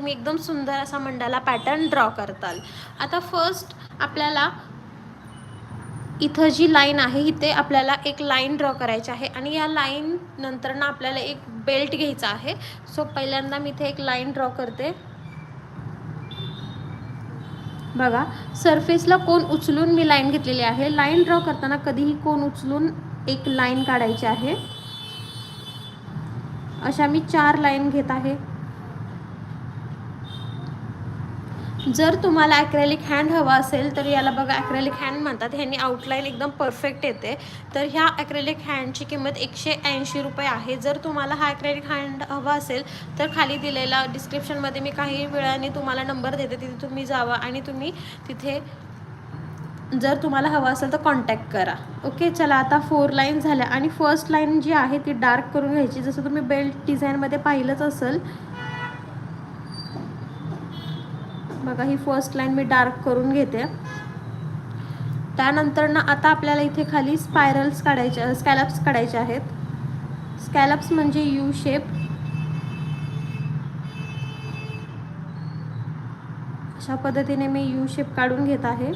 तुम्ही एकदम सुंदर असा मंडाला पॅटर्न ड्रॉ करताल. आता फर्स्ट आपल्याला इथं जी लाईन आहे इथे आपल्याला एक लाईन ड्रॉ करायची आहे आणि या लाईन नंतर ना आपल्याला एक बेल्ट घ्यायचा आहे. सो पहिल्यांदा मी इथे एक लाईन ड्रॉ करते. बघा सरफेसला कोण उचलून मी लाईन घेतलेली आहे? लाईन ड्रॉ करताना कधीही कोण उचलून एक लाईन काढायची आहे? अशा मी चार लाईन घेत आहे. जर तुम्हाला ॲक्रेलिक हँड हवा असेल तर याला बघा ॲक्रेलिक हँड म्हणतात. ह्यांनी आउटलाईन एकदम परफेक्ट येते. तर ह्या ॲक्रेलिक हँडची किंमत एकशे ऐंशी रुपये आहे. जर तुम्हाला हा ॲक्रेलिक हँड हवा असेल तर खाली दिलेला डिस्क्रिप्शनमध्ये मी काही वेळाने तुम्हाला नंबर देते. तिथे तुम्ही जावा आणि तुम्ही तिथे जर तुम्हाला हवं असेल तर कॉन्टॅक्ट करा. ओके चला आता फोर लाईन झाल्या. आणि फर्स्ट लाईन जी आहे ती डार्क करून घ्यायची. जसं तुम्ही बेल्ट डिझाईनमध्ये पाहिलंच असेल बघा ही फर्स्ट लाईन मी डार्क करून घेते. त्यानंतर ना आता आपल्याला इथे खाली स्पायरल्स काढायच्या स्कॅलप्स काढायचे आहेत. स्कॅलप्स म्हणजे यू शेप अशा पद्धतीने मी यू शेप काढून घेत आहे.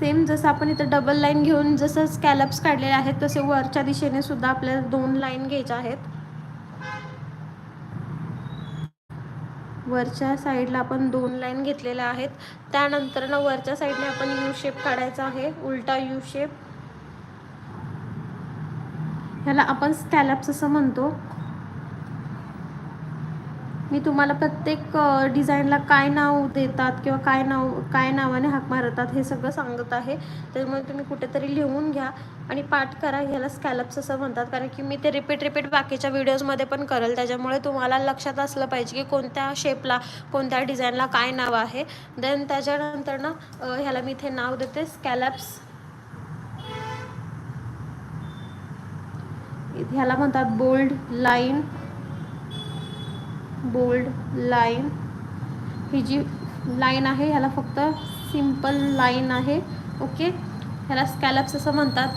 सेम जसं आपण इथं डबल लाईन घेऊन जसं स्कॅलप्स काढलेले आहेत तसे वरच्या दिशेने सुद्धा आपल्याला दोन लाईन घ्यायच्या आहेत. वरच्या साईडला आपण दोन लाईन घेतलेल्या आहेत. त्यानंतर ना वरच्या साईडने आपण यू शेप काढायचा आहे. उलटा यू शेप. ह्याला आपण स्कॅलप्स असं म्हणतो. मी तुम्हाला प्रत्येक डिझाईनला काय नाव देतात किंवा काय नाव काय नावाने हाक मारतात हे सगळं सांगत आहे. त्यामुळे तुम्ही कुठेतरी लिहून घ्या आणि पाठ करा. ह्याला स्कॅलप्स असं म्हणतात. कारण की मी ते रिपीट रिपीट बाकीच्या व्हिडिओजमध्ये पण करेल. त्याच्यामुळे तुम्हाला लक्षात असलं पाहिजे की कोणत्या शेपला कोणत्या डिझाईनला काय नाव आहे. देन त्याच्यानंतर ना ह्याला मी इथे नाव देते. स्कॅलप्स ह्याला म्हणतात बोल्ड लाईन बोल्ड लाईन. ही जी लाईन आहे ह्याला फक्त सिंपल लाईन आहे. ओके? ह्याला स्कॅलप्स असं म्हणतात.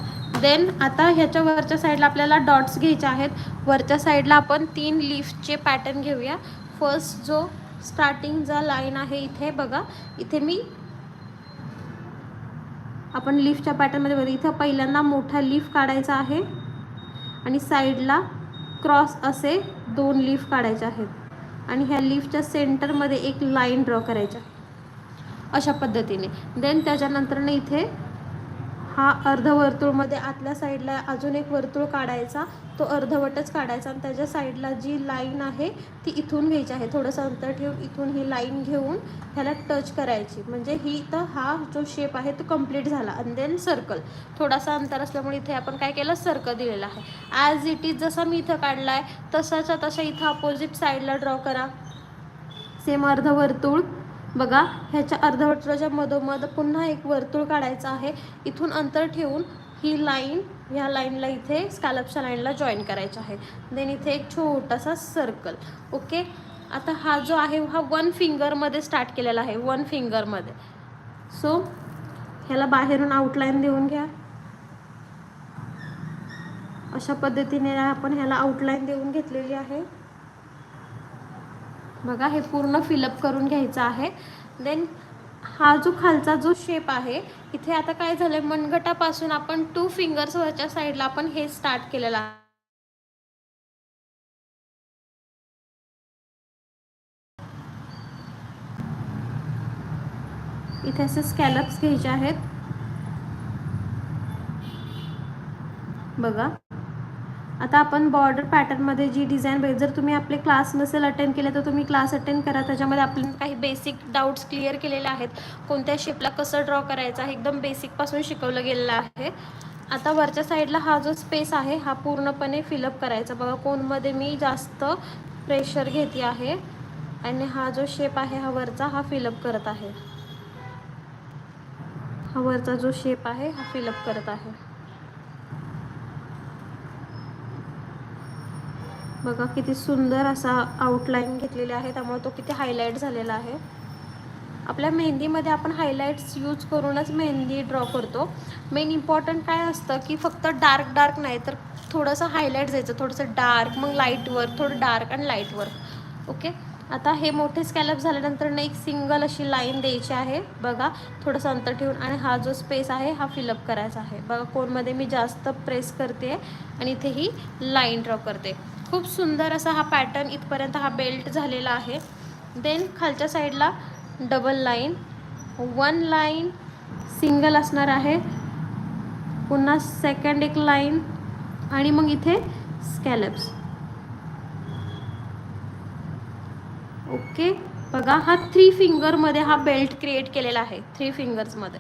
देन आता ह्याच्या वरच्या साईडला आपल्याला डॉट्स घ्यायचे आहेत. वरच्या साईडला आपण तीन लीफचे पॅटर्न घेऊया. फर्स्ट जो स्टार्टिंगचा लाईन आहे इथे बघा. इथे मी आपण लीफच्या पॅटर्नमध्ये बघा इथं पहिल्यांदा मोठा लीफ काढायचा आहे. आणि साईडला क्रॉस असे दोन लीफ काढायचे आहेत. आणि ह्या लीफच्या सेंटरमध्ये एक लाईन ड्रॉ करायच्या. अशा पद्धतीने. देन त्याच्यानंतरनं इथे हा अर्धवर्तुळमध्ये आतल्या साईडला अजून एक वर्तुळ काढायचा तो अर्धवटच काढायचा आणि त्याच्या साईडला जी लाईन आहे ती इथून घ्यायची आहे. थोडंसं अंतर ठेवून इथून ही लाईन घेऊन ह्याला टच करायची. म्हणजे ही तर हा जो शेप आहे तो कंप्लीट झाला. आणि देन सर्कल थोडासा अंतर असल्यामुळे इथे आपण काय केलं? सर्कल दिलेला आहे. ॲज इट इज जसा मी इथं काढला आहे तसाच्या तसा इथं अपोजिट साईडला ड्रॉ करा. सेम अर्धवर्तुळ बघा ह्याच्या अर्धवर्तुळाच्या मधोमध पुन्हा एक वर्तुळ काढायचं आहे. इथून अंतर ठेवून ही लाईन ह्या लाईनला इथे स्कॅलपच्या लाईनला जॉईन करायचं आहे. देन इथे एक छोटासा सर्कल ओके आता हा जो आहे हा वन फिंगरमध्ये स्टार्ट केलेला आहे. वन फिंगरमध्ये सो ह्याला बाहेरून आउटलाईन देऊन घ्या. अशा पद्धतीने आपण ह्याला आउटलाईन देऊन घेतलेली आहे. बघा हे पूर्ण फिलअप करून घ्यायचं आहे. देन हा जो खालचा जो शेप आहे इथे आता काय झालंय मनगटापासून आपण टू फिंगर्स वरच्या साईडला आपण हे स्टार्ट केलेलं आहे. इथे असे स्कॅलप्स घ्यायचे आहेत. बघा. आता आपण बॉर्डर पॅटर्नमध्ये जी डिझाईन बघ जर तुम्ही आपले क्लास नसेल अटेंड केले तर तुम्ही क्लास अटेंड करा. त्याच्यामध्ये आपल्याला काही बेसिक डाऊट्स क्लिअर केलेले आहेत. कोणत्या शेपला कसं ड्रॉ करायचं आहे एकदम बेसिकपासून शिकवलं गेलेलं आहे. आता वरच्या साईडला हा जो स्पेस आहे हा पूर्णपणे फिलअप करायचा. बघा कोणमध्ये मी जास्त प्रेशर घेते आहे आणि हा जो शेप आहे हा वरचा हा फिलअप करत आहे. हा वरचा जो शेप आहे हा फिलअप करत आहे. बघा किती सुंदर असा आउटलाईन घेतलेली आहे. त्यामुळे तो किती हायलाईट झालेला आहे. आपल्या मेहंदीमध्ये आपण हायलाईट्स यूज करूनच मेहंदी ड्रॉ करतो. मेन इम्पॉर्टंट काय असतं की फक्त डार्क डार्क नाही तर थोडंसं हायलाईट जायचं. थोडंसं डार्क मग लाईटवर थोडं डार्क आणि लाईटवर ओके आता हे मोठे स्कॅलप झाल्यानंतर ना एक सिंगल अशी लाईन द्यायची आहे. बघा थोडंसं अंतर ठेवून. आणि हा जो स्पेस आहे हा फिलअप करायचा आहे. बघा कोनमध्ये मी जास्त प्रेस करते आणि इथे ही लाईन ड्रॉ करते. खूप सुंदर असा हा पॅटर्न इथपर्यंत हा बेल्ट झालेला आहे. देन खालच्या साईडला double line one line single असणार आहे. पुन्हा सेकंड एक लाईन आणि मग इथे स्कॅलप्स ओके बघा हा थ्री फिंगरमध्ये हा बेल्ट क्रिएट केलेला आहे. थ्री फिंगर्समध्ये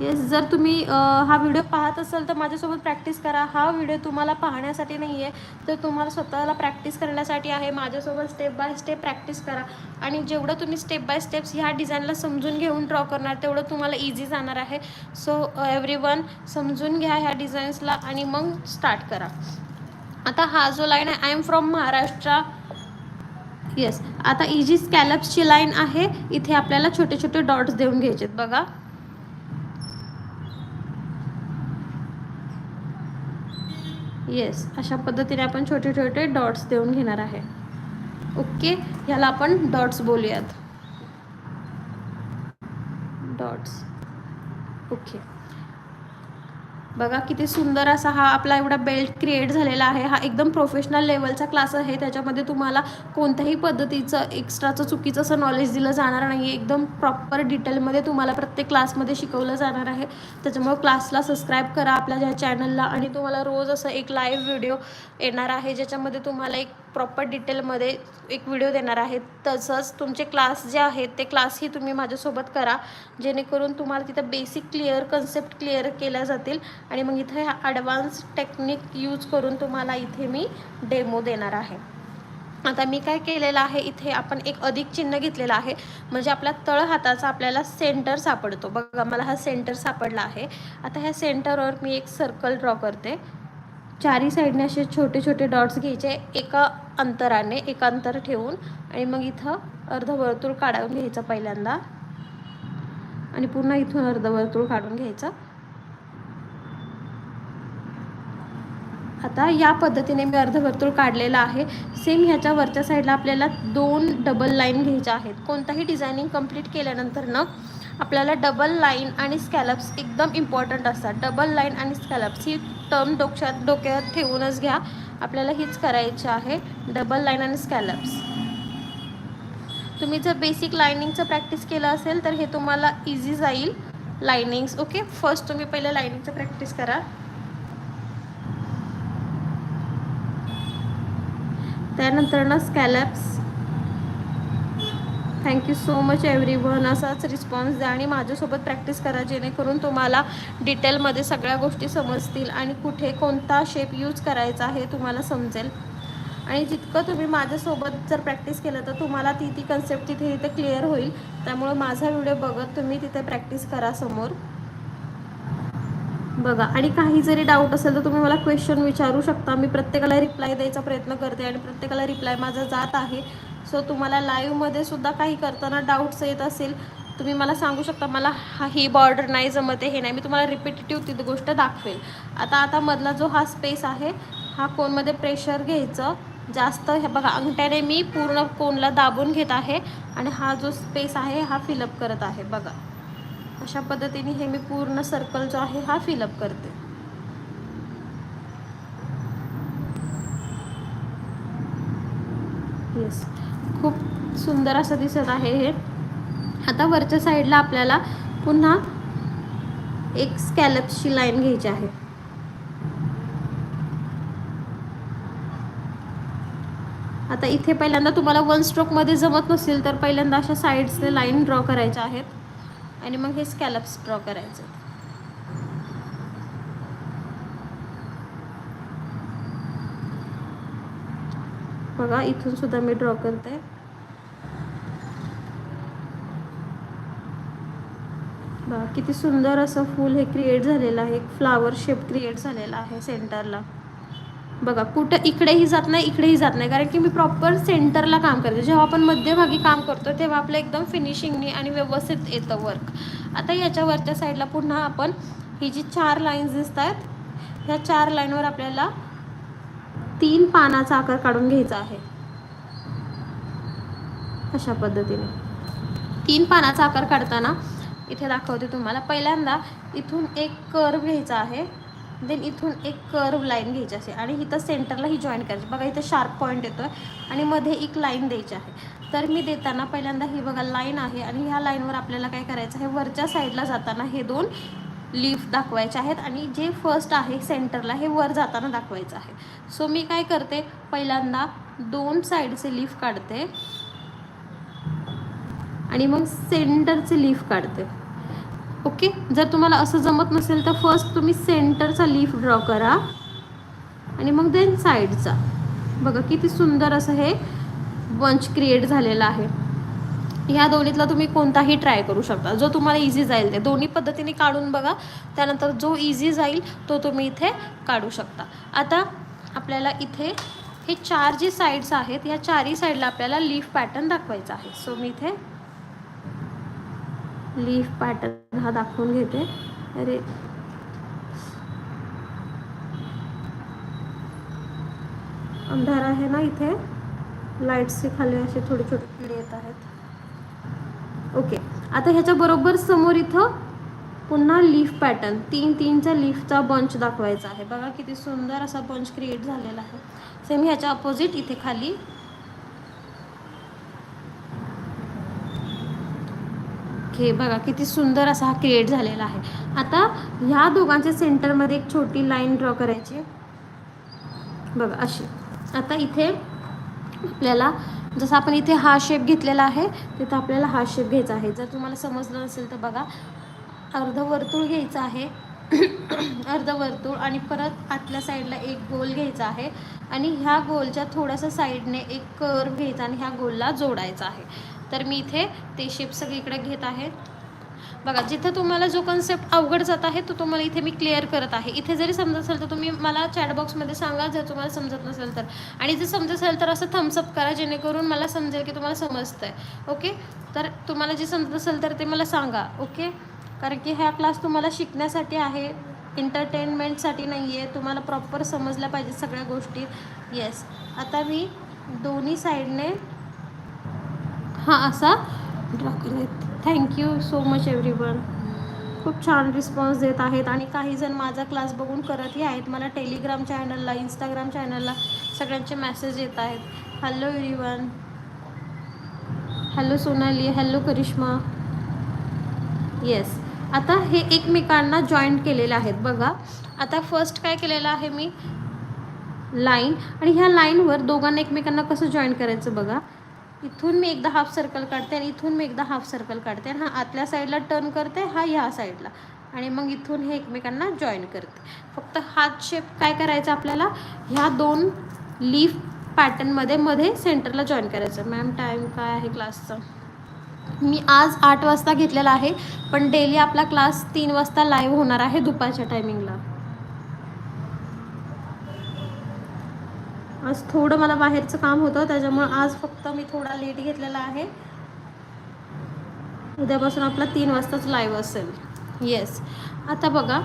येस जर तुम्ही हा व्हिडिओ पाहत असाल तर माझ्यासोबत प्रॅक्टिस करा. हा व्हिडिओ तुम्हाला पाहण्यासाठी नाही आहे तर तुम्हाला स्वतःला प्रॅक्टिस करण्यासाठी आहे. माझ्यासोबत स्टेप बाय स्टेप प्रॅक्टिस करा. आणि जेवढं तुम्ही स्टेप बाय स्टेप्स ह्या डिझाईनला समजून घेऊन ड्रॉ करणार तेवढं तुम्हाला इझी जाणार आहे. सो एव्हरी वन समजून घ्या ह्या डिझाईन्सला आणि मग स्टार्ट करा. आता हा जो लाईन आहे I am from Maharashtra yes आता इजी स्कॅलप्सची लाईन आहे. इथे आपल्याला छोटे छोटे डॉट्स देऊन घ्यायचे आहेत बघा. येस अशा पद्धतीने आपण छोटे छोटे डॉट्स देऊन घेणार आहे. ओके ह्याला आपण डॉट्स बोलूयात. डॉट्स ओके बघा किती सुंदर असा हा आपला एवढा बेल्ट क्रिएट झालेला आहे. हा एकदम प्रोफेशनल लेवलचा क्लास आहे. त्याच्यामध्ये तुम्हाला कोणत्याही पद्धतीचं एक्स्ट्राचं चुकीचं असं नॉलेज दिलं जाणार नाही आहे एकदम प्रॉपर डिटेलमध्ये तुम्हाला प्रत्येक क्लासमध्ये शिकवलं जाणार आहे. त्याच्यामुळं क्लासला सबस्क्राईब करा आपल्या ज्या चॅनलला आणि तुम्हाला रोज असं एक लाईव्ह व्हिडिओ येणार आहे ज्याच्यामध्ये तुम्हाला एक प्रॉपर डिटेलमध्ये एक व्हिडिओ देणार आहे. तसंच तुमचे क्लास जे आहेत ते क्लासही तुम्ही माझ्यासोबत करा. जेणेकरून तुम्हाला तिथं बेसिक क्लिअर कन्सेप्ट क्लिअर केल्या जातील. आणि मग इथे हा ॲडव्हान्स टेक्निक यूज करून तुम्हाला इथे मी डेमो देणार आहे. आता मी काय केलेलं आहे इथे आपण एक अधिक चिन्ह घेतलेलं आहे. म्हणजे आपल्या तळ हाताचा आपल्याला सेंटर सापडतो. बघा मला हा सेंटर सापडला आहे. आता ह्या सेंटरवर मी एक सर्कल ड्रॉ करते. चारी साईडने असे छोटे छोटे डॉट्स घ्यायचे एका अंतराने एक अंतर ठेवून. आणि मग इथं अर्धवर्तुळ काढून घ्यायचं पहिल्यांदा. आणि पुन्हा इथून अर्धवर्तुळ काढून घ्यायचं. आता या पद्धतीने मी अर्धवर्तुळ काढलेलं आहे. सेम ह्याच्या वरच्या साईडला आपल्याला दोन डबल लाईन घ्यायच्या आहेत. कोणताही डिझायनिंग कंप्लीट केल्यानंतर ना आपल्याला डबल लाईन आणि स्कॅलप्स एकदम इम्पॉर्टंट असतात. डबल लाईन आणि स्कॅलप्स ही टर्म डोक्यात डोक्यात ठेवूनच घ्या. आपल्याला हीच करायची आहे. डबल लाईन आणि स्कॅलप्स तुम्ही जर बेसिक लायनिंगचं प्रॅक्टिस केलं असेल तर हे तुम्हाला इझी जाईल. लायनिंग्स ओके फर्स्ट तुम्ही पहिले लायनिंगचं प्रॅक्टिस करा. त्यानंतर ना scallops. Thank you so much everyone असाच रिस्पॉन्स द्या आणि माझ्यासोबत प्रॅक्टिस करा जेणेकरून तुम्हाला डिटेलमध्ये सगळ्या गोष्टी समजतील आणि कुठे कोणता शेप यूज करायचा आहे तुम्हाला समजेल. आणि जितकं तुम्ही माझ्यासोबत जर प्रॅक्टिस केलं तर तुम्हाला ती ती कन्सेप्ट तिथे तिथे क्लिअर होईल. त्यामुळं माझा व्हिडिओ बघत तुम्ही तिथे प्रॅक्टिस करा समोर. बघा आणि काही जरी डाऊट असेल तर तुम्ही मला क्वेश्चन विचारू शकता. मी प्रत्येकाला रिप्लाय द्यायचा प्रयत्न करते आणि प्रत्येकाला रिप्लाय माझा जात आहे. सो तुम्हाला लाईव्हमध्ये सुद्धा काही करताना डाऊट्स येत असेल तुम्ही मला सांगू शकता मला हा ही बॉर्डर नाही जमते हे नाही. मी तुम्हाला रिपिटेटिव्ह ती गोष्ट दाखवेल. आता आता मधला जो हा स्पेस आहे हा कोनमध्ये प्रेशर घ्यायचं? जास्त हे बघा अंगठ्याने मी पूर्ण कोनला दाबून घेत आहे आणि हा जो स्पेस आहे हा फिलअप करत आहे. बघा. अशा पद्धतीने हे मी पूर्ण सर्कल जो आहे हा फिलअप करते. येस खूप सुंदर असं दिसत आहे हे. आता वरच्या साईडला आपल्याला पुन्हा एक स्कॅलप्सची लाईन घ्यायची आहे. आता इथे पहिल्यांदा तुम्हाला वन स्ट्रोकमध्ये जमत नसेल तर पहिल्यांदा अशा साईड्सने लाईन ड्रॉ करायच्या आहेत. आणि मग हे स्कॅलप्स ड्रॉ करायचे. बघा इथून सुद्धा मी ड्रॉ करते. बघा किती सुंदर असं फूल हे क्रिएट झालेलं आहे. एक फ्लावर शेप क्रिएट झालेला आहे सेंटरला बघा कुठं इकडेही जात नाही इकडेही जात नाही. कारण की मी प्रॉपर सेंटरला काम करते. जेव्हा आपण मध्यभागी काम करतो तेव्हा आपलं एकदम फिनिशिंगनी आणि व्यवस्थित येतं वर्क आता याच्या वरच्या साईडला पुन्हा आपण ही जी चार लाईन्स दिसत आहेत ह्या चार लाईनवर आपल्याला तीन पानाचा आकार काढून घ्यायचा आहे. अशा पद्धतीने. तीन पानाचा आकार काढताना इथे दाखवते तुम्हाला. पहिल्यांदा इथून एक कर्व घ्यायचा आहे. देन इथून एक कर्व लाईन घ्यायची असे. आणि इथं सेंटरला ही जॉईन करायची. बघा इथं शार्प पॉईंट येतो आहे आणि मध्ये एक लाईन द्यायची आहे. तर मी देताना पहिल्यांदा ही बघा लाईन आहे. आणि ह्या लाईनवर आपल्याला काय करायचं आहे? वरच्या साईडला जाताना हे दोन लीफ दाखवायचे आहेत. आणि जे फर्स्ट आहे सेंटरला हे वर जाताना दाखवायचं आहे. सो मी काय करते? पहिल्यांदा दोन साईडचे लीफ काढते. आणि मग सेंटरचे लीफ काढते. ओके? जर तुम्हाला असं जमत नसेल तर फर्स्ट तुम्ही सेंटरचा लीफ ड्रॉ करा. आणि मग देन साईडचा बघा किती सुंदर असं हे बंच क्रिएट झालेलं आहे. ह्या दोन्हीतला तुम्ही कोणताही ट्राय करू शकता. जो तुम्हाला इझी जाईल ते. दोन्ही पद्धतीने काढून बघा. त्यानंतर जो इझी जाईल तो तुम्ही इथे काढू शकता. आता आपल्याला इथे हे चार जे साईड्स आहेत ह्या चारही साईडला आपल्याला लीफ पॅटर्न दाखवायचा आहे. सो मी इथे लीफ पॅटर्न हा दाखवून घेते. अरे. अंधार आहे ना इथे? लाईट्सचे खाली असे थोडे छोटे किडे येत आहेत. ओके आता ह्याच्या बरोबर समोर इथं पुन्हा लीफ पॅटर्न तीन तीनचा लीफचा बंच दाखवायचा आहे. बघा किती सुंदर असा बंच क्रिएट झालेला आहे. सेम ह्याच्या अपोजिट इथे खाली हे बघा किती सुंदर असा हा क्रिएट झालेला आहे. आता ह्या दोघांच्या सेंटरमध्ये एक छोटी लाईन ड्रॉ करायची बघा अशी. आता इथे आपल्याला जसं आपण इथे हा शेप घेतलेला आहे तिथं आपल्याला हा शेप घ्यायचा आहे. जर तुम्हाला समजलं नसेल तर बघा अर्ध वर्तुळ घ्यायचं आहे. अर्ध वर्तुळ आणि परत आतल्या साईडला एक गोल घ्यायचा आहे. आणि ह्या गोलच्या थोड्याशा साईडने एक कर्व घ्यायचा आणि ह्या गोलला जोडायचा आहे. तर मी इथे ते शेप सगळीकडे घेत आहे. बघा जिथं तुम्हाला जो कन्सेप्ट अवघड जात आहे तो तुम्हाला इथे मी क्लिअर करत आहे. इथे जरी समजत असेल तर तुम्ही मला चॅटबॉक्समध्ये सांगा जर तुम्हाला समजत नसेल तर. आणि जर समजत असेल तर असं थम्सअप करा जेणेकरून मला समजेल की तुम्हाला समजतं आहे ओके तर तुम्हाला जे समजत असेल तर ते मला सांगा. ओके कारण की ह्या क्लास तुम्हाला शिकण्यासाठी आहे. एंटरटेनमेंटसाठी नाही आहे तुम्हाला प्रॉपर समजल्या पाहिजे सगळ्या गोष्टी. येस आता मी दोन्ही साईडने हा असा? ड्रॉ करत थँक्यू सो मच एव्हरी खूप छान रिस्पॉन्स देत आहेत आणि काही जण माझा क्लास बघून करतही आहेत. मला टेलिग्राम चॅनलला इंस्टाग्राम चॅनलला सगळ्यांचे मेसेज येत आहेत. Hello everyone hello Sonali. Hello Karishma. Yes आता हे एकमेकांना जॉईंट केलेले आहेत. बघा. आता फर्स्ट काय केलेलं आहे मी? लाईन आणि ह्या लाईनवर दोघांना एकमेकांना कसं जॉईन करायचं बघा? इथून मी एकदा हाफ सर्कल काढते आणि इथून मी एकदा हाफ सर्कल काढते आणि हा आतल्या साईडला टर्न करते हा ह्या साईडला आणि मग इथून हे एकमेकांना जॉईन करते. फक्त हात शेप काय करायचा आपल्याला? ह्या दोन लीफ पॅटर्नमध्ये मध्ये सेंटरला जॉईन करायचं. मॅम टाईम काय आहे क्लासचा मी आज आठ वाजता घेतलेला आहे पण डेली आपला क्लास तीन वाजता लाईव्ह होणार आहे दुपारच्या टायमिंगला आज थोडं मला बाहेरचं काम होतं त्याच्यामुळं आज फक्त मी थोडा लेट घेतलेला आहे. उद्यापासून आपला तीन वाजताच लाईव्ह असेल. येस आता बघा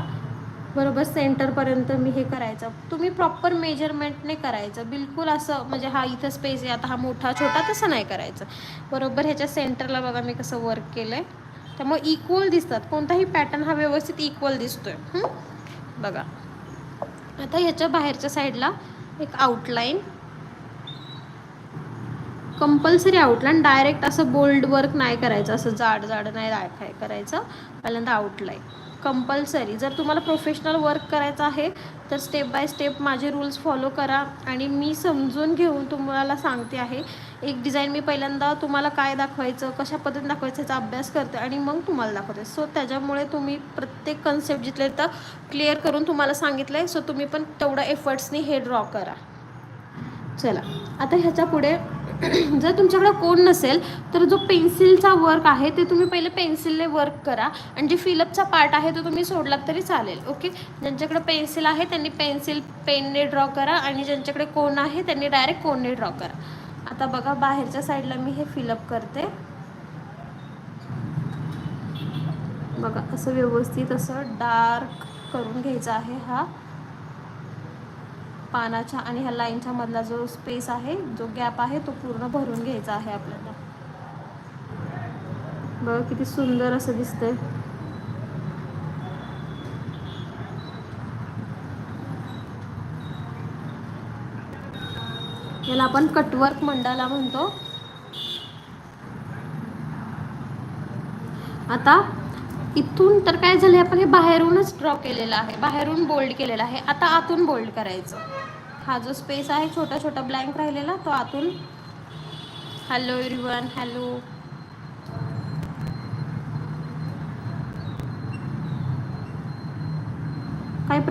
बरोबर सेंटरपर्यंत मी हे करायचं. तुम्ही प्रॉपर मेजरमेंटने करायचं. बिलकुल असं म्हणजे हा इथं स्पेस आहे आता हा मोठा छोटा तसं नाही करायचं. बरोबर ह्याच्या सेंटरला बघा मी कसं वर्क केलं आहे त्यामुळे इक्वल दिसतात. कोणताही पॅटर्न हा व्यवस्थित इक्वल दिसतोय. बघा. आता ह्याच्या बाहेरच्या साईडला एक आउटलाईन कंपल्सरी आउटलाईन डायरेक्ट असं बोल्ड वर्क नाही करायचं असं जाड जाड नाही काय करायचं पहिल्यांदा आउटलाईन कंपल्सरी जर तुम्हाला प्रोफेशनल वर्क करायचं आहे तर स्टेप बाय स्टेप माझे रूल्स फॉलो करा. आणि मी समजून घेऊन तुम्हाला सांगते आहे एक डिझाईन मी पहिल्यांदा तुम्हाला काय दाखवायचं कशा पद्धतीने दाखवायचं याचा अभ्यास करते आणि मग तुम्हाला दाखवते. सो त्याच्यामुळे तुम्ही प्रत्येक कन्सेप्ट जिथले तर क्लिअर करून तुम्हाला सांगितलं आहे सो तुम्ही पण तेवढं एफर्ट्सनी हे ड्रॉ करा. चला. आता ह्याच्या पुढे जर तुमच्याकडे कोण नसेल तर जो पेन्सिलचा वर्क आहे ते तुम्ही पहिले पेन्सिलने वर्क करा. आणि जे फिलअपचा पार्ट आहे तो तुम्ही सोडलात तरी चालेल ओके ज्यांच्याकडे पेन्सिल आहे त्यांनी पेन्सिल पेनने ड्रॉ करा. आणि ज्यांच्याकडे कोण आहे त्यांनी डायरेक्ट कोनने ड्रॉ करा. आता बघा बाहेरच्या साईडला मी हे फिलअप करते. बघा असं व्यवस्थित असं डार्क करून घ्यायचा आहे हा पानाच्या आणि ह्या लाईनच्या मधला जो स्पेस आहे जो गॅप आहे तो पूर्ण भरून घ्यायचा आहे आपल्याला. बघा किती सुंदर असं दिसतंय. याला आपण कटवर्क मंडाला म्हणतो. आता इथून तर काय झाले आपण हे बाहेरूनच ड्रॉ केलेलं आहे. बाहेरून बोल्ड केलेलं आहे. आता आतून बोल्ड करायचं. हा जो स्पेस आहे छोटा छोटा ब्लँक राहिलेला तो आतून. हॅलो एव्हरीवन हॅलो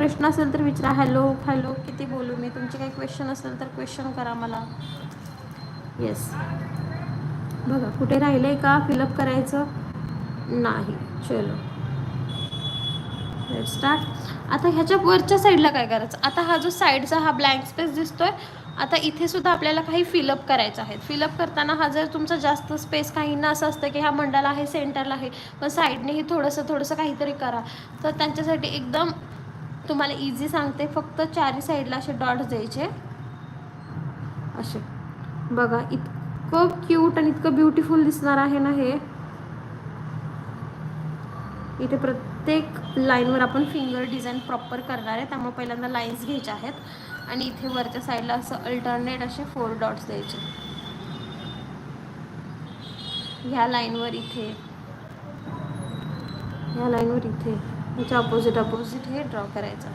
प्रश्न असेल तर विचारा. हॅलो हॅलो किती बोलू मी? तुमचे काही क्वेश्चन असेल तर क्वेश्चन करा मला. येस बघा कुठे राहिले का फिलअप करायचं? नाही. चलो. स्टार्ट आता ह्याच्या वरच्या साईडला काय करायचं? आता हा जो साईडचा हा ब्लँक स्पेस दिसतोय आता इथे सुद्धा आपल्याला काही फिलअप करायचं आहे. फिलअप करताना हा जर तुमचा जास्त स्पेस काहींना असं असतं की हा मंडाला आहे सेंटरला आहे पण साईडनेही थोडंसं थोडंसं काहीतरी करा. तर त्यांच्यासाठी एकदम तुम्हाला इझी सांगते फक्त चारी साईडला असे डॉट्स द्यायचे. असे. बघा इतकं क्यूट आणि इतकं ब्युटिफुल दिसणार आहे ना हे. इथे प्रत्येक लाईनवर आपण फिंगर डिझाईन प्रॉपर करणार आहे. त्यामुळे पहिल्यांदा लाईन्स घ्यायच्या आहेत. आणि इथे वरच्या साईडला असं अल्टरनेट असे फोर डॉट्स द्यायचे. ह्या लाईनवर इथे. ह्या लाईनवर इथे. ह्याच्या अपोजिट अपोजिट हे ड्रॉ करायचं.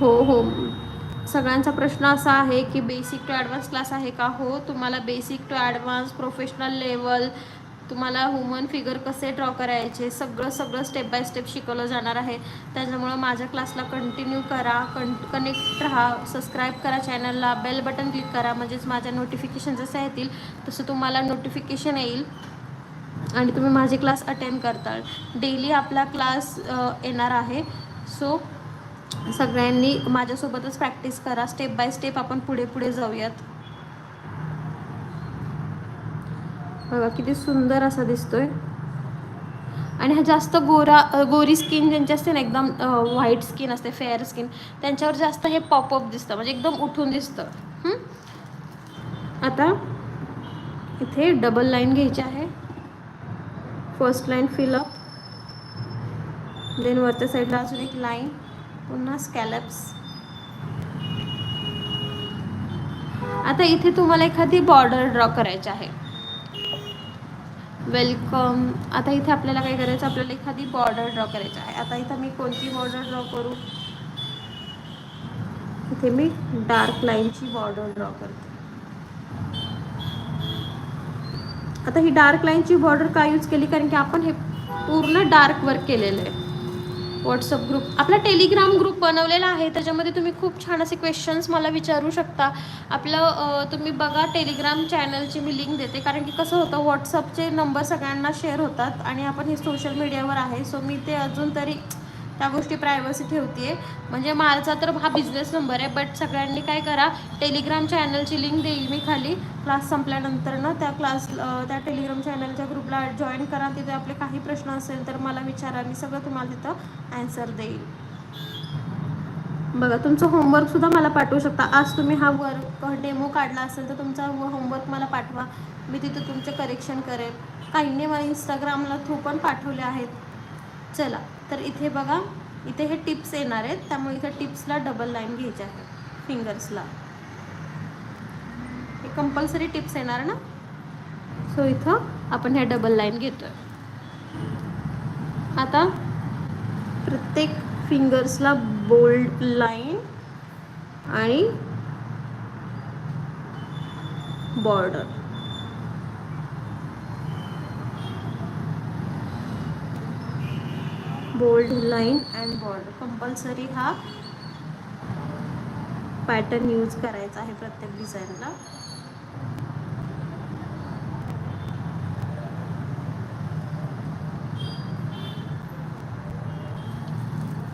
हो हो. सगळ्यांचा प्रश्न असा आहे की बेसिक टू ॲडव्हान्स क्लास आहे का? हो तुम्हाला basic to advance professional level तुम्हाला ह्युमन फिगर कसे ड्रॉ करायचे सगळं सगळं स्टेप बाय स्टेप शिकवलं जाणार आहे. त्याच्यामुळं माझ्या क्लासला कंटिन्यू करा कं कनेक्ट राहा सबस्क्राईब करा चॅनलला बेल बटन क्लिक करा म्हणजेच माझ्या नोटिफिकेशन जसं येतील तसं तुम्हाला नोटिफिकेशन येईल. आणि तुम्ही माझे क्लास अटेंड करताल. डेली आपला क्लास येणार आहे. सो सगळ्यांनी माझ्यासोबतच प्रॅक्टिस करा. स्टेप बाय स्टेप आपण पुढे पुढे जाऊयात. बघा किती सुंदर असा दिसतोय. आणि हा जास्त गोरा गोरी स्किन ज्यांची असते ना एकदम व्हाईट स्किन असते फेअर स्किन त्यांच्यावर जास्त हे पॉपअप दिसतं म्हणजे एकदम उठून दिसतं. आता इथे डबल लाईन घ्यायची आहे. फर्स्ट लाईन फिलअप देन वरच्या साईडला अजून एक लाईन पुन्हा स्कॅलप्स आता इथे तुम्हाला एखादी बॉर्डर ड्रॉ करायची आहे. वेलकम. आता इथे आपल्याला काय करायचं? आपल्याला एखादी बॉर्डर ड्रॉ करायची आहे. आता इथं मी कोणती बॉर्डर ड्रॉ करू? इथे मी डार्क लाईनची बॉर्डर ड्रॉ करते. आता ही डार्क लाईनची बॉर्डर का यूज केली? कारण की आपण हे पूर्ण डार्क वर्क केलेलं आहे. व्हॉट्सअप ग्रुप आपला टेलिग्राम ग्रुप बनवलेला आहे. त्याच्यामध्ये तुम्ही खूप छान असे क्वेश्चन्स मला विचारू शकता. आपलं तुम्ही बघा टेलिग्राम चॅनलची मी लिंक देते. कारण की कसं होतं व्हॉट्सअपचे नंबर सगळ्यांना शेअर होतात आणि आपण हे सोशल मीडियावर आहे. सो मी ते अजून तरी त्या गोष्टी प्रायव्हसी ठेवते म्हणजे माझा तर हा बिझनेस नंबर आहे बट सगळ्यांनी काय करा टेलिग्राम चॅनलची लिंक देईल मी खाली. क्लास संपल्यानंतर ना त्या क्लास त्या टेलिग्राम चॅनलच्या ग्रुपला जॉईन करा. तिथे आपले काही प्रश्न असेल तर मला विचारा मी सगळं तुम्हाला तिथं ॲन्सर देईल. बघा तुमचं होमवर्कसुद्धा मला पाठवू शकता. आज तुम्ही हा वर्क डेमो काढला असेल तर तुमचा होमवर्क मला पाठवा. मी तिथं तुमचे करेक्शन करेल. काहींनी मला इंस्टाग्रामला थ्रू पण पाठवले आहेत. चला. तर इथे बघा इथे हे टिप्स येणार आहेत त्यामुळे इथे टिप्सला डबल लाईन घ्यायची आहे फिंगर्सला हे कंपल्सरी टिप्स येणार ना? सो इथं आपण ह्या डबल लाईन घेतोय. आता प्रत्येक फिंगर्सला बोल्ड लाईन आणि border bold line and border compulsory हा पॅटर्न यूज करायचा आहे प्रत्येक डिझाईनला.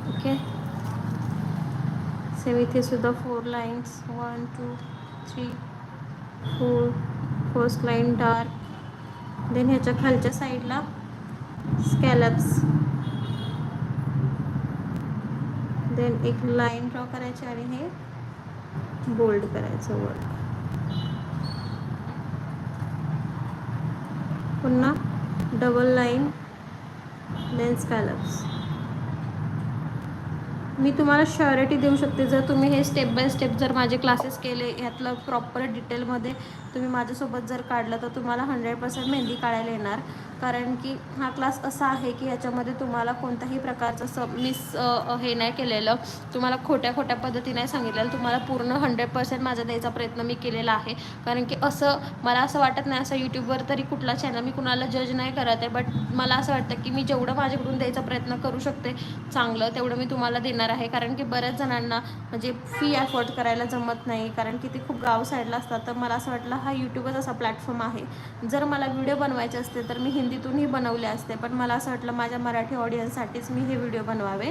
ओके. सेम इथे सुद्धा four lines one two three four first line dark then ह्याच्या खालच्या साईडला स्कॅलप्स देन एक लाईन ड्रॉ करायची आणि हे बोल्ड करायचं वर पुन्हा डबल लाईन देन स्कॅलप्स. मी तुम्हाला श्युरिटी देऊ शकते जर तुम्ही हे स्टेप बाय स्टेप जर माझे क्लासेस केले ह्यातलं प्रॉपर डिटेलमध्ये तुम्ही माझ्यासोबत जर काढलं तर तुम्हाला हंड्रेड पर्सेंट मेहंदी काढायला येणार. कारण की हा क्लास असा आहे की ह्याच्यामध्ये तुम्हाला कोणत्याही प्रकारचं सब मिस हे नाही केलेलं. तुम्हाला खोट्या खोट्या पद्धतीने नाही सांगितलेलं. तुम्हाला पूर्ण हंड्रेड पर्सेंट माझा द्यायचा प्रयत्न मी केलेला आहे. कारण की असं मला असं वाटत नाही असं यूट्यूबवर तरी कुठला चॅनल मी कुणाला जज नाही करत आहे. बट मला असं वाटतं की मी जेवढं माझ्याकडून द्यायचा प्रयत्न करू शकते चांगलं तेवढं मी तुम्हाला देणार आहे. कारण की बऱ्याच जणांना म्हणजे फी अफोर्ड करायला जमत नाही. कारण की ते खूप गाव साईडला असतात. तर मला असं वाटलं हा यूट्यूबच असा प्लॅटफॉर्म आहे. जर मला व्हिडिओ बनवायचे असते तर मी हिंदीतूनही बनवले असते पण मला असं वाटलं माझ्या मराठी ऑडियन्ससाठीच मी हे व्हिडिओ बनवावे.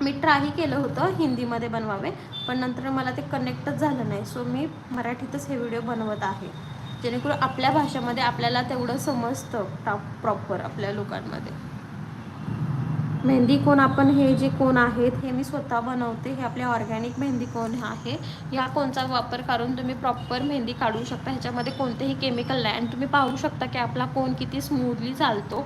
मी ट्रायही केलं होतं हिंदीमध्ये बनवावे पण नंतर मला ते कनेक्टच झालं नाही. सो मी मराठीतच हे व्हिडिओ बनवत आहे. जेणेकरून आपल्या भाषेमध्ये आपल्याला तेवढं समजतं प्रॉपर आपल्या लोकांमध्ये. मेहंदी कोण आपण हे जे कोण आहेत हे मी स्वतः बनवते. हे आपले ऑर्गॅनिक मेहंदी कोण आहे या कोणचा वापर करून तुम्ही प्रॉपर मेहंदी काढू शकता. ह्याच्यामध्ये कोणतेही केमिकल नाही. आणि तुम्ही पाहू शकता की आपला कोण किती स्मूथली चालतो.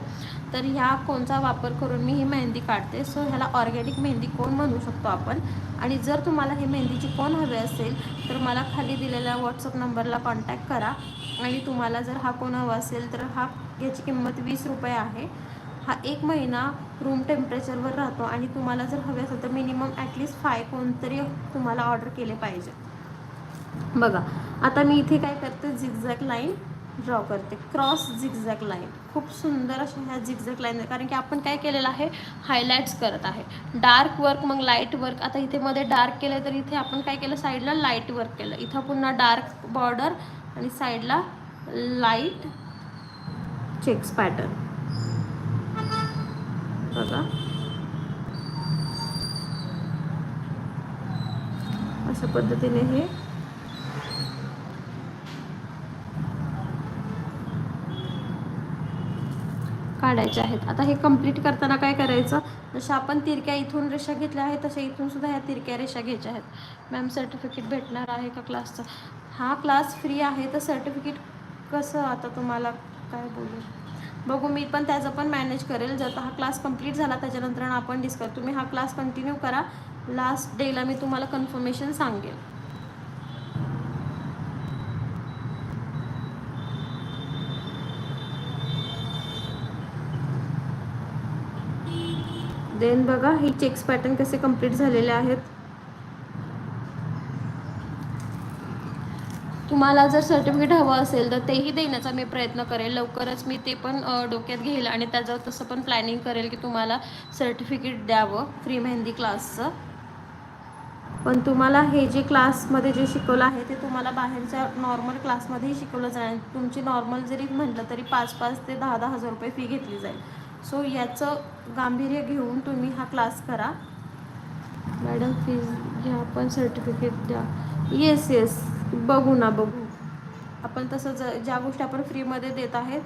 तर ह्या कोणचा वापर करून मी ही मेहंदी काढते. सो ह्याला ऑर्गॅनिक मेहंदी कोण म्हणू शकतो आपण? आणि जर तुम्हाला हे मेहंदीची कोण हवे असेल तर मला खाली दिलेल्या व्हॉट्सअप नंबरला कॉन्टॅक्ट करा. आणि तुम्हाला जर हा कोण हवा असेल तर हा याची किंमत वीस रुपये आहे. हा एक महिना रूम टेम्परेचरवर राहतो आणि तुम्हाला जर हवे असेल तर मिनिमम ॲटलिस्ट फाय कोणतरी तुम्हाला ऑर्डर केले पाहिजे. बघा आता मी इथे काय करते झिगझॅक लाईन ड्रॉ करते. क्रॉस झिगझॅक लाईन खूप सुंदर अशा ह्या झिगझॅक लाईन कारण की आपण काय केलेलं आहे? हायलाईट्स करत आहे. डार्क वर्क मग लाइट वर्क आता इथे मध्ये डार्क केलं तर इथे आपण काय केलं? साईडला लाइट वर्क केलं. इथं पुन्हा डार्क बॉर्डर आणि साईडला लाइट चेक्स पॅटर्न बघा. अशा पद्धतीने हे काढायचे आहेत. आता हे कंप्लीट करताना काय करायचं? जसं आपण तिरक्या इथून रेषा घेतल्या आहेत तशा इथून सुद्धा ह्या तिरक्या रेषा घ्यायच्या आहेत. मॅम सर्टिफिकेट भेटणार आहे का क्लासचं हा क्लास फ्री आहे तर सर्टिफिकेट कसं आता तुम्हाला काय बोलू? बघू मी पण त्याचं पण मॅनेज करेल. जर हा क्लास कंप्लीट झाला त्याच्यानंतर आपण डिस्कस तुम्ही हा क्लास कंटिन्यू करा. लास्ट डेला मी तुम्हाला कन्फर्मेशन सांगेल. देन बघा ही चेक्स पॅटर्न कसे कंप्लीट झालेले आहेत. तुम्हाला जर सर्टिफिकेट हवं असेल तर तेही देण्याचा मी प्रयत्न करेल लवकरच मी ते पण डोक्यात घेईल आणि त्याचं तसं पण प्लॅनिंग करेल की तुम्हाला सर्टिफिकेट द्यावं फ्री मेहंदी क्लासचं पण तुम्हाला हे जे क्लासमध्ये जे शिकवलं आहे ते तुम्हाला बाहेरच्या नॉर्मल क्लासमध्येही शिकवलं जाईल. तुमची नॉर्मल जरी म्हटलं तरी पाच पाच ते दहा दहा हजार रुपये फी घेतली जाईल. सो याचं गांभीर्य घेऊन तुम्ही हा क्लास करा. मॅडम फीज घ्या पण सर्टिफिकेट द्या. येस येस बघू ना बघू. आपण तसं ज ज्या गोष्टी आपण फ्रीमध्ये देत आहेत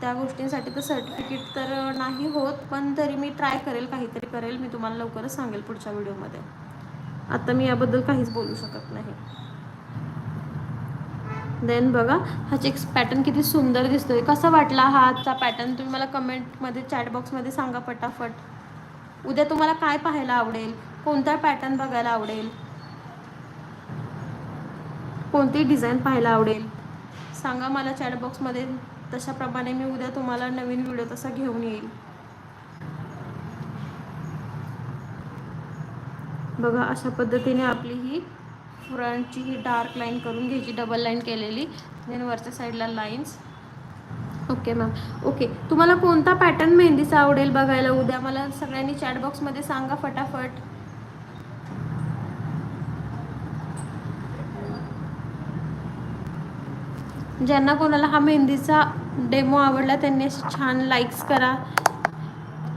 त्या गोष्टींसाठी तर सर्टिफिकेट तर नाही होत पण तरी मी ट्राय करेल काहीतरी करेल. मी तुम्हाला लवकरच सांगेल पुढच्या व्हिडिओमध्ये. आता मी याबद्दल काहीच बोलू शकत नाही. देन बघा हा चेक्स पॅटर्न किती सुंदर दिसतोय. कसा वाटला हा आजचा पॅटर्न तुम्ही मला कमेंटमध्ये चॅटबॉक्समध्ये सांगा पटाफट उद्या तुम्हाला काय पाहायला आवडेल? कोणता पॅटर्न बघायला आवडेल? कोणती डिझाईन पाहायला आवडेल? सांगा मला चॅटबॉक्समध्ये तशाप्रमाणे मी उद्या तुम्हाला नवीन व्हिडिओ तसा घेऊन येईल. बघा अशा पद्धतीने आपली ही फ्रंटची ही डार्क लाईन करून घ्यायची डबल लाईन केलेली. देन वरच्या साईडला लाईन्स ओके मॅम ओके तुम्हाला कोणता पॅटर्न मेहंदीचा आवडेल बघायला? उद्या मला सगळ्यांनी चॅट बॉक्समध्ये सांगा फटाफट. ज्यांना कोणाला हा मेहंदीचा डेमो आवडला त्यांनी असे छान लाईक्स करा.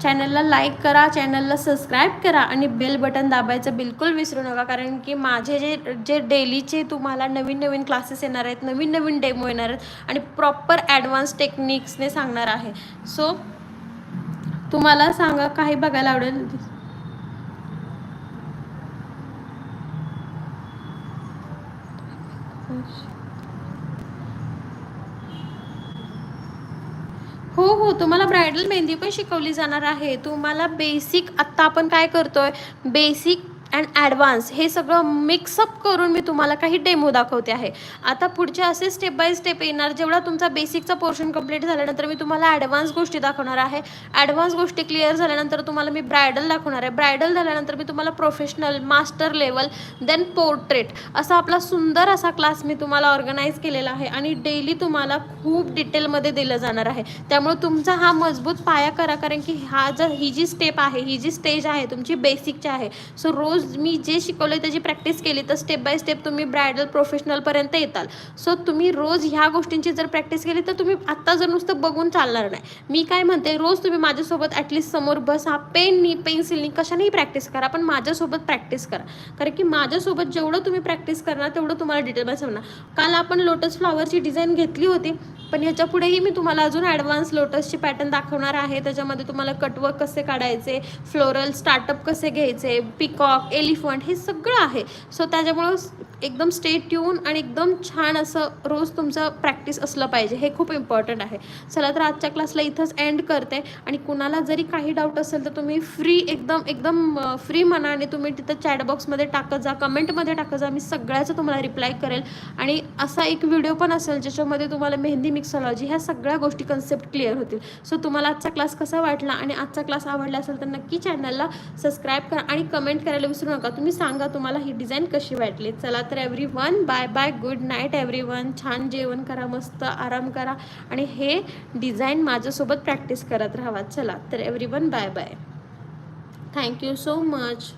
चॅनलला लाईक करा चॅनलला सबस्क्राईब करा आणि बेल बटन दाबायचं बिलकुल विसरू नका. कारण की माझे जे जे डेलीचे तुम्हाला नवीन नवीन क्लासेस येणार आहेत नवीन नवीन डेमो येणार आहेत आणि प्रॉपर ॲडव्हान्स टेक्निक्सने सांगणार आहे. सो तुम्हाला सांगा काही बघायला आवडेल? हो हो. तुम्हाला ब्रायडल मेहंदी पण शिकवली जाणार आहे. तुम्हाला बेसिक आत्ता आपण काय करतोय? बेसिक अँड ॲडव्हान्स हे सगळं मिक्सअप करून मी तुम्हाला काही डेमो दाखवते आहे. आता पुढचे असे स्टेप बाय स्टेप येणार जेवढा तुमचा बेसिकचा पोर्शन कंप्लीट झाल्यानंतर मी तुम्हाला ॲडव्हान्स गोष्टी दाखवणार आहे. ॲडव्हान्स गोष्टी क्लिअर झाल्यानंतर तुम्हाला मी ब्रायडल दाखवणार आहे. ब्रायडल झाल्यानंतर मी तुम्हाला professional master level then portrait असा आपला सुंदर असा क्लास मी तुम्हाला ऑर्गनाईज केलेला आहे आणि डेली तुम्हाला खूप डिटेलमध्ये दिलं जाणार आहे. त्यामुळे तुमचा हा मजबूत पाया करा कारण की हा जर ही जी स्टेप आहे ही जी स्टेज आहे तुमची बेसिकची आहे सो रोज मी जे शिकवलं त्याची प्रॅक्टिस केली तर स्टेप बाय स्टेप तुम्ही ब्रायडल प्रोफेशनलपर्यंत येताल. सो तुम्ही रोज ह्या गोष्टींची जर प्रॅक्टिस केली तर तुम्ही आत्ता जर नुसतं बघून चालणार नाही. मी काय म्हणते रोज तुम्ही माझ्यासोबत ॲटलिस्ट समोर बसा पेननी पेन्सिलनी कशानेही प्रॅक्टिस करा पण माझ्यासोबत प्रॅक्टिस करा. कारण की माझ्यासोबत जेवढं तुम्ही प्रॅक्टिस करणार तेवढं तुम्हाला डिटेल समजणार काल आपण लोटस फ्लॉवरची डिझाईन घेतली होती पण ह्याच्या पुढेही मी तुम्हाला अजून ॲडव्हान्स लोटसचे पॅटर्न दाखवणार आहे. त्याच्यामध्ये तुम्हाला कटवर्क कसे काढायचे फ्लोरल स्टार्टअप कसे घ्यायचे पिकॉक एलिफंट हे सगळं आहे. सो त्याच्यामुळं एकदम स्टे ट्यून आणि एकदम छान असं रोज तुमचं प्रॅक्टिस असलं पाहिजे. हे खूप इम्पॉर्टंट आहे. चला तर आजच्या क्लासला इथंच एंड करते. आणि कुणाला जरी काही डाऊट असेल तर तुम्ही फ्री एकदम एकदम फ्री मनाने तुम्ही तिथं चॅट बॉक्समध्ये टाकत जा कमेंटमध्ये टाकत जा. मी सगळ्याचं तुम्हाला रिप्लाय करेल. आणि असा एक व्हिडिओ पण असेल ज्याच्यामध्ये तुम्हाला मेहंदी मिक्सॉलॉजी ह्या सगळ्या गोष्टी कन्सेप्ट क्लिअर होतील. सो तुम्हाला आजचा क्लास कसा वाटला आणि आजचा क्लास आवडला असेल तर नक्की चॅनलला सबस्क्राईब करा आणि कमेंट करायला विसरू नका. तुम्ही सांगा तुम्हाला ही डिझाईन कशी वाटली? चला तर every one bye bye good night every one छान जेवण करा मस्त आराम करा. आणि हे डिझाईन माझ्यासोबत प्रॅक्टिस करत राहा. चला तर every one bye bye thank you so much